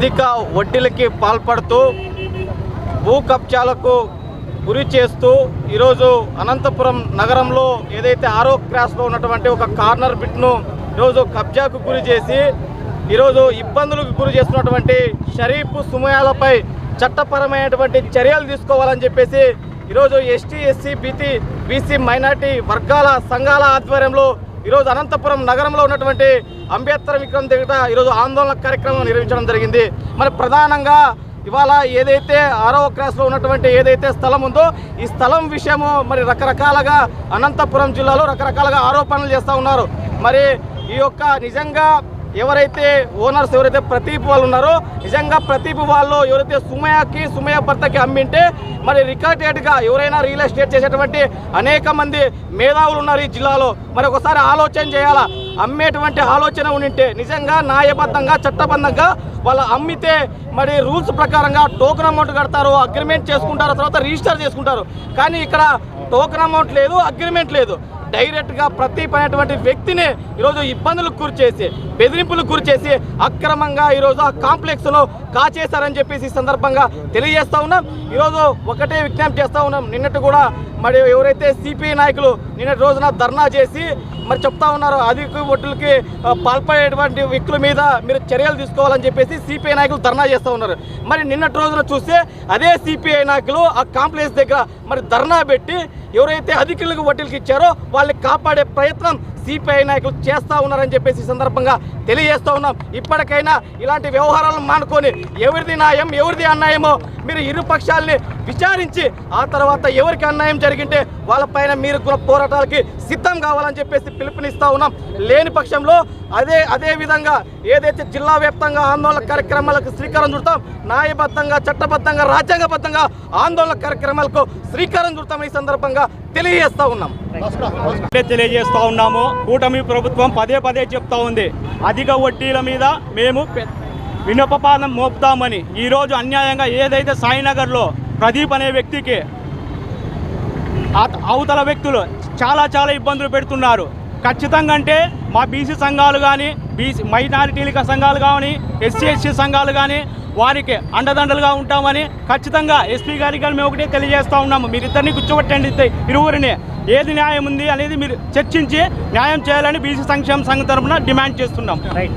అధిక వడ్డీలకి పాల్పడుతూ భూ కబ్జాలకు గురి చేస్తూ ఈరోజు అనంతపురం నగరంలో ఏదైతే ఆరో క్రాస్లో ఉన్నటువంటి ఒక కార్నర్ బిట్ను ఈరోజు కబ్జాకు గురి చేసి ఈరోజు ఇబ్బందులకు గురి చేస్తున్నటువంటి షరీఫ్ సుమయాలపై చట్టపరమైనటువంటి చర్యలు తీసుకోవాలని చెప్పేసి ఈరోజు ST SC BT BC minority వర్గాల సంఘాల ఆధ్వర్యంలో ఈరోజు అనంతపురం నగరంలో ఉన్నటువంటి అంబేద్కర్ విక్రమ్ దగ్గర ఈరోజు ఆందోళన కార్యక్రమం నిర్వహించడం జరిగింది. మరి ప్రధానంగా ఇవాళ ఏదైతే ఆరవ క్లాస్లో ఉన్నటువంటి ఏదైతే స్థలం ఉందో ఈ స్థలం విషయము మరి రకరకాలుగా అనంతపురం జిల్లాలో రకరకాలుగా ఆరోపణలు చేస్తూ ఉన్నారు. మరి ఈ యొక్క నిజంగా ఎవరైతే ఓనర్స్ ఎవరైతే ప్రతీప్ వాళ్ళు ఉన్నారో నిజంగా ప్రతీప్ వాళ్ళు ఎవరైతే సుమయకి సుమయ భర్తకి అమ్మింటే మరి రికార్డెడ్గా ఎవరైనా రియల్ ఎస్టేట్ చేసేటువంటి అనేక మంది మేధావులు ఉన్నారు ఈ జిల్లాలో. మరి ఒకసారి ఆలోచన చేయాలా? అమ్మేటువంటి ఆలోచన ఉండింటే నిజంగా న్యాయబద్ధంగా చట్టబద్ధంగా వాళ్ళు అమ్మితే మరి రూల్స్ ప్రకారంగా టోకెన్ అమౌంట్ కడతారు అగ్రిమెంట్ చేసుకుంటారు తర్వాత రిజిస్టర్ చేసుకుంటారు. కానీ ఇక్కడ టోకెన్ అమౌంట్ లేదు అగ్రిమెంట్ లేదు. డైరెక్ట్గా ప్రతి అనేటువంటి వ్యక్తిని ఈరోజు ఇబ్బందులకు గురిచేసి బెదిరింపులు బెదిరింపులకు అక్రమంగా ఈరోజు ఆ కాంప్లెక్స్లో కాచేశారని చెప్పేసి ఈ సందర్భంగా తెలియజేస్తూ ఉన్నాం. ఈరోజు ఒకటే విజ్ఞప్తి చేస్తా ఉన్నాం. నిన్నటి కూడా మరి ఎవరైతే సిపిఐ నాయకులు నిన్నటి రోజున ధర్నా చేసి మరి చెప్తా ఉన్నారు అధిక ఒడ్డులకి పాల్పడేటువంటి వ్యక్తుల మీద మీరు చర్యలు తీసుకోవాలని చెప్పేసి సిపిఐ నాయకులు ధర్నా చేస్తూ ఉన్నారు. మరి నిన్నటి రోజున చూస్తే అదే సిపిఐ నాయకులు ఆ కాంప్లెక్స్ దగ్గర మరి ధర్నా పెట్టి ఎవరైతే అధికారులకు వడ్డీలకు ఇచ్చారో వాళ్ళని కాపాడే ప్రయత్నం సిపిఐ నాయకులు చేస్తూ ఉన్నారని చెప్పేసి సందర్భంగా తెలియజేస్తూ ఉన్నాం. ఇప్పటికైనా ఇలాంటి వ్యవహారాలను మానుకొని ఎవరిది న్యాయం ఎవరిది అన్యాయమో మీరు ఇరు పక్షాలని విచారించి ఆ తర్వాత ఎవరికి అన్యాయం జరిగింటే వాళ్ళపైన మీరు పోరాటాలకి సిద్ధం కావాలని చెప్పేసి పిలుపునిస్తూ ఉన్నాం. లేని పక్షంలో అదే అదే విధంగా ఏదైతే జిల్లా వ్యాప్తంగా ఆందోళన కార్యక్రమాలకు శ్రీకారం చుడతాం న్యాయబద్ధంగా చట్టబద్ధంగా రాజ్యాంగబద్ధంగా ఆందోళన కార్యక్రమాలకు శ్రీకారం చుడతాం ఈ సందర్భంగా తెలియజేస్తా ఉన్నాం. తెలియజేస్తా ఉన్నాము. కూటమి ప్రభుత్వం పదే పదే చెప్తా ఉంది. అధిక వడ్డీల మీద మేము వినపపాదం మోపుతామని. ఈరోజు అన్యాయంగా ఏదైతే సాయినగర్లో ప్రదీప్ అనే వ్యక్తికి అవతల వ్యక్తులు చాలా చాలా ఇబ్బందులు పెడుతున్నారు. ఖచ్చితంగా అంటే మా బీసీ సంఘాలు కానీ బీసీ మైనారిటీల సంఘాలు కానీ ఎస్సీ ఎస్సీ సంఘాలు కానీ వారికి అండదండలుగా ఉంటామని ఖచ్చితంగా ఎస్పీ గారికి కానీ మేము ఒకటే తెలియజేస్తా ఉన్నాము. మీరిద్దరిని కూర్చోబెట్టండి. ఇరువురిని. ఏది న్యాయం ఉంది అనేది మీరు చర్చించి న్యాయం చేయాలని బీసీ సంక్షేమ సంఘం తరఫున డిమాండ్ చేస్తున్నాం.